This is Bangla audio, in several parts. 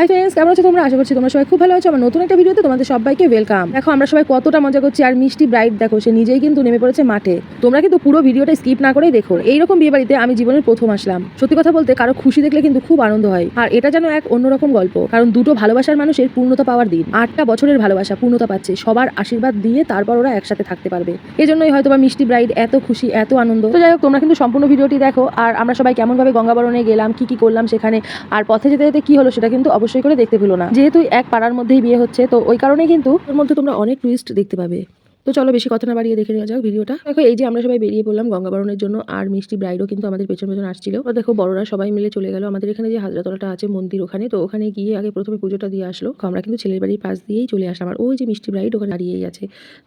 হাই ফ্রেন্ডস কেমন আছো তোমরা? আশা করছি তোমরা সবাই খুব ভালো আছো। আমার নতুন একটা ভিডিওতে তোমাদের সবাইকে ওয়েলকাম দেখো, আমরা সবাই কতটা মজা করছি। আর মিষ্টি ব্রাইড দেখো, সে নিজেই কিন্তু নেমে পড়েছে মাঠে। তোমরা কিন্তু পুরো ভিডিওটা স্কিপ না করেই দেখো। এইরকম বিয়ে বাড়িতে আমি জীবনের প্রথম আসলাম। সত্যি কথা বলতে, কারও খুশি দেখলে কিন্তু খুব আনন্দ হয়। আর এটা যেন এক অন্যরকম গল্প। কারণ দুটো ভালোবাসার মানুষের পূর্ণতা পাওয়ার দিন। আটটা বছরের ভালোবাসা পূর্ণতা পাচ্ছে। সবার আশীর্বাদ দিয়ে তারপর ওরা একসাথে থাকতে পারবে। এই জন্যই হয়তো বা মিষ্টি ব্রাইড এত খুশি, এত আনন্দ। তো যাই হোক, তোমরা কিন্তু সম্পূর্ণ ভিডিওটি দেখো। আর আমরা সবাই কেমনভাবে গঙ্গাবরণে গেলাম, কি কি করলাম সেখানে। আর পথে যেতে যেতে কি হলো সেটা কিন্তু অবশ্যই করে দেখতে পেল না। যেহেতু এক পাড়ার মধ্যেই বিয়ে হচ্ছে, তো ওই কারণেই কিন্তু ওর মধ্যে তোমরা অনেক টুইস্ট দেখতে পাবে। তো চলো বেশি কথা না বাড়িয়ে দেখে নেওয়া যাক ভিডিওটা। দেখো, এই যে আমরা সবাই বেরিয়ে পড়লাম গঙ্গাবরণের জন্য, আর মিষ্টি ব্রাইডও কিন্তু আমাদের পেছন পেছন আসছিল। তো দেখো, বড়রা সবাই মিলে চলে গেল। আমাদের এখানে যে হাজরাতলাটা আছে, মন্দির ওখানে, তো ওখানে গিয়ে আগে প্রথমে পুজোটা দিয়ে আসলো। আমরা কিন্তু ছেলের বাড়ির পাশ দিয়েই চলে আসলাম। আর ওই যে মিষ্টি ব্রাইড ওখানে দাঁড়িয়েই আছে।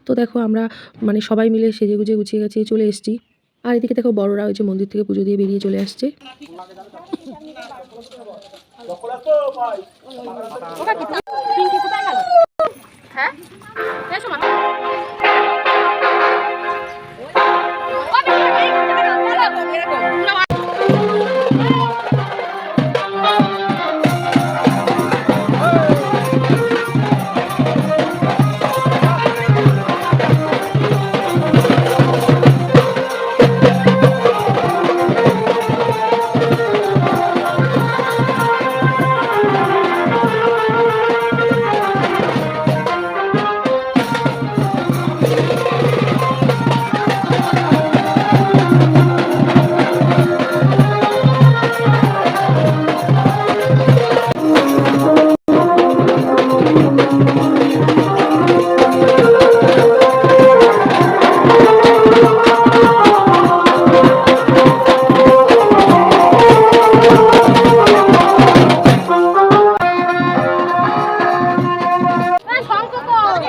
তো দেখো, আমরা মানে সবাই মিলে সেজে গুজে গুছিয়ে গেছে চলে এসেছি। আর এদিকে দেখো বড়রা ওই যে মন্দির থেকে পুজো দিয়ে বেরিয়ে চলে আসছে।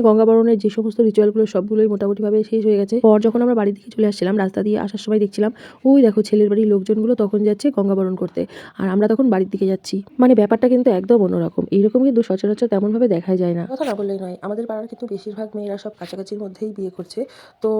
গঙ্গাবরণের যে সমস্ত রিচুয়ালগুলো সবগুলোই মোটামুটিভাবে শেষ হয়ে গেছে। পর যখন আমরা বাড়ি থেকে চলে আসছিলাম, রাস্তা দিয়ে আসার সময় দেখছিলাম, ওই দেখো ছেলের বাড়ির লোকজনগুলো তখন যাচ্ছে গঙ্গাবরণ করতে। আর আমরা তখন বাড়ির দিকে যাচ্ছি। মানে ব্যাপারটা কিন্তু একদম অন্যরকম। এইরকম কিন্তু সচরাচর তেমনভাবে দেখাই যায় না। কথা না বললেই নয়, আমাদের পাড়ার কিন্তু বেশিরভাগ মেয়েরা সব কাছাকাছির মধ্যেই বিয়ে করছে। তো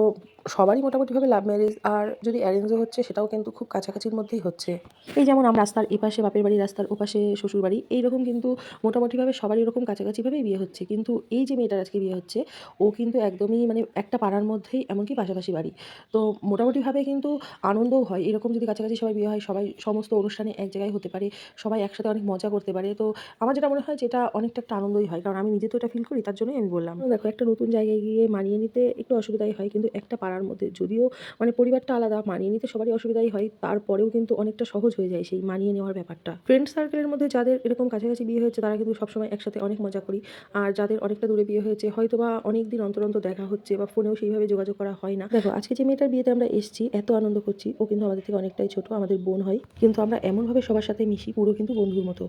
সবারই মোটামুটিভাবে লাভ ম্যারেজ আর যদি অ্যারেঞ্জও হচ্ছে, সেটাও কিন্তু খুব কাছাকাছির মধ্যেই হচ্ছে। এই যেমন আমরা রাস্তার এপাশে, বাপের বাড়ি রাস্তার ওপাশে শ্বশুর বাড়ি এইরকম কিন্তু মোটামুটিভাবে সবারই এরকম কাছাকাছিভাবেই বিয়ে হচ্ছে। কিন্তু এই যে মেয়েটার আজকে বিয়ে হচ্ছে, ও কিন্তু একদমই মানে একটা পাড়ার মধ্যেই এমনকি পাশাপাশি বাড়ি। তো মোটামুটিভাবে কিন্তু আনন্দও হয়। এরকম যদি কাছাকাছি সবাই বিয়ে হয়, সবাই সমস্ত অনুষ্ঠানে এক জায়গায় হতে পারে, সবাই একসাথে অনেক মজা করতে পারে। তো আমার যেটা মনে হয় যেটা অনেকটা একটা আনন্দই হয়। কারণ আমি নিজে তো এটা ফিল করি, তার জন্যই আমি বললাম। দেখো, একটা নতুন জায়গায় গিয়ে মানিয়ে নিতে একটু অসুবিধাই হয় কিন্তু একটা পাড়ার মধ্যে। যদিও মানে পরিবারটা আলাদা, মানিয়ে নিতে সবারই অসুবিধাই হয়, তারপরেও কিন্তু অনেকটা সহজ হয়ে যায় সেই মানিয়ে নেওয়ার ব্যাপারটা। ফ্রেন্ড সার্কেলের মধ্যে যাদের এরকম কাছাকাছি বিয়ে হয়েছে, তারা কিন্তু সবসময় একসাথে অনেক মজা করি। আর যাদের অনেকটা দূরে বিয়ে হয়েছে হয়তো বা অনেক দিন অন্তর অন্তর দেখা হচ্ছে বা ফোনেও সেইভাবে যোগাযোগ করা হয় না। দেখো, আজকে যে মেয়েটার বিয়েতে আমরা এসেছি, এত আনন্দ করছি। ও কিন্তু আমাদের থেকে অনেকটাই ছোট, আমাদের বোন হয়। কিন্তু আমরা এমনভাবে সবার সাথে মিশি, পুরো কিন্তু বন্ধুর মতো।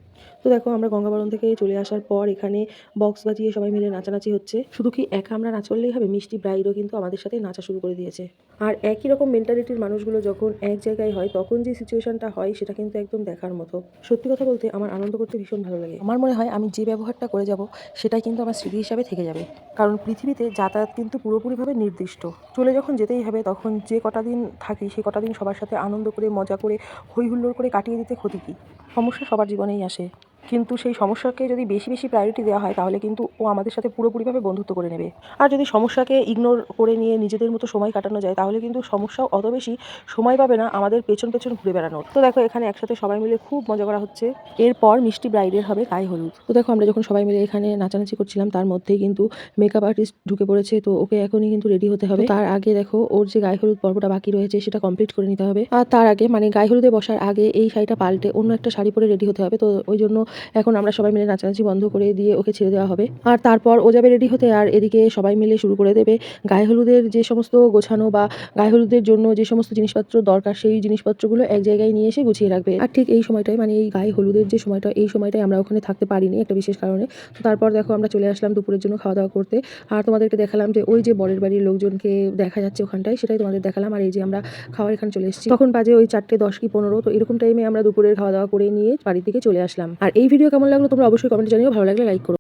তো দেখো, আমরা গঙ্গাবরণ থেকে চলে আসার পর এখানে বক্স বাজিয়ে সবাই মিলে নাচানাচি হচ্ছে। শুধু কি একা আমরা নাচ করলেই হবে? মিষ্টি ব্রাইডও কিন্তু আমাদের সাথে নাচা শুরু করে দিয়েছে। আর একই রকম মেন্টালিটির মানুষগুলো যখন এক জায়গায় হয়, তখন যে সিচুয়েশনটা হয়, সেটা কিন্তু একদম দেখার মতো। সত্যি কথা বলতে, আমার আনন্দ করতে ভীষণ ভালো লাগে। আমার মনে হয়, আমি যে ব্যবহারটা করে যাব, সেটাই কিন্তু আমার স্মৃতি হিসাবে থেকে যাবে। কারণ পৃথিবীতে যাতায়াত কিন্তু পুরোপুরিভাবে নির্দিষ্ট। চলে যখন যেতেই হবে, তখন যে কটা দিন থাকি, সে কটা দিন সবার সাথে আনন্দ করে, মজা করে, হৈ হুল্লোড় করে কাটিয়ে দিতে ক্ষতি কী? সমস্যা সবার জীবনেই আসে। কিন্তু সেই সমস্যাকে যদি বেশি বেশি প্রায়োরিটি দেওয়া হয়, তাহলে কিন্তু ও আমাদের সাথে পুরোপুরিভাবে বন্ধুত্ব করে নেবে। আর যদি সমস্যাকে ইগনোর করে নিয়ে নিজেদের মতো সময় কাটানো যায়, তাহলে কিন্তু সমস্যাও অত বেশি সময় পাবে না আমাদের পেছন পেছন ঘুরে বেড়ানোর। তো দেখো, এখানে একসাথে সবাই মিলে খুব মজা করা হচ্ছে। এরপর মিষ্টি ব্রাইডের হবে গায়ে হলুদ। তো দেখো, আমরা যখন সবাই মিলে এখানে নাচানাচি করছিলাম, তার মধ্যেই কিন্তু মেকআপ আর্টিস্ট ঢুকে পড়েছে। তো ওকে এখনই কিন্তু রেডি হতে হবে। তার আগে দেখো, ওর যে গায়ে হলুদ পর্বটা বাকি রয়েছে, সেটা কমপ্লিট করে নিতে হবে। আর তার আগে মানে গায়ে হলুদে বসার আগে এই শাড়িটা পাল্টে অন্য একটা শাড়ি পরে রেডি হতে হবে। তো ওই জন্য এখন আমরা সবাই মিলে নাচানাচি বন্ধ করে দিয়ে ওকে ছেড়ে দেওয়া হবে। আর তারপর ও যাবে রেডি হতে আর এদিকে সবাই মিলে শুরু করে দেবে। গায়ে হলুদের যে সমস্ত গোছানো বা গায়ে হলুদের জন্য যে সমস্ত জিনিসপত্র দরকার, সেই জিনিসপত্রগুলো এক জায়গায় নিয়ে এসে গুছিয়ে রাখবে। আর ঠিক এই সময়টাই মানে এই গায়ে হলুদের যে সময়টা, এই সময়টাই আমরা ওখানে থাকতে পারিনি একটা বিশেষ কারণে। তো তারপর দেখো আমরা চলে আসলাম দুপুরের জন্য খাওয়া দাওয়া করতে। আর তোমাদেরকে দেখালাম যে ওই যে বরের বাড়ির লোকজনকে দেখা যাচ্ছে ওখানটায়, সেটাই তোমাদের দেখালাম। আর এই যে আমরা খাওয়ার এখানে চলে এসেছি। তখন বাজে ওই চারটে দশ কি পনেরো, তো এরকম টাইমে আমরা দুপুরের খাওয়া দাওয়া করে নিয়ে বাড়ির দিকে চলে আসলাম। আর এই ভিডিও কেমন লাগল তোমরা অবশ্যই কমেন্টে জানিও। ভালো লাগলে লাইক করো।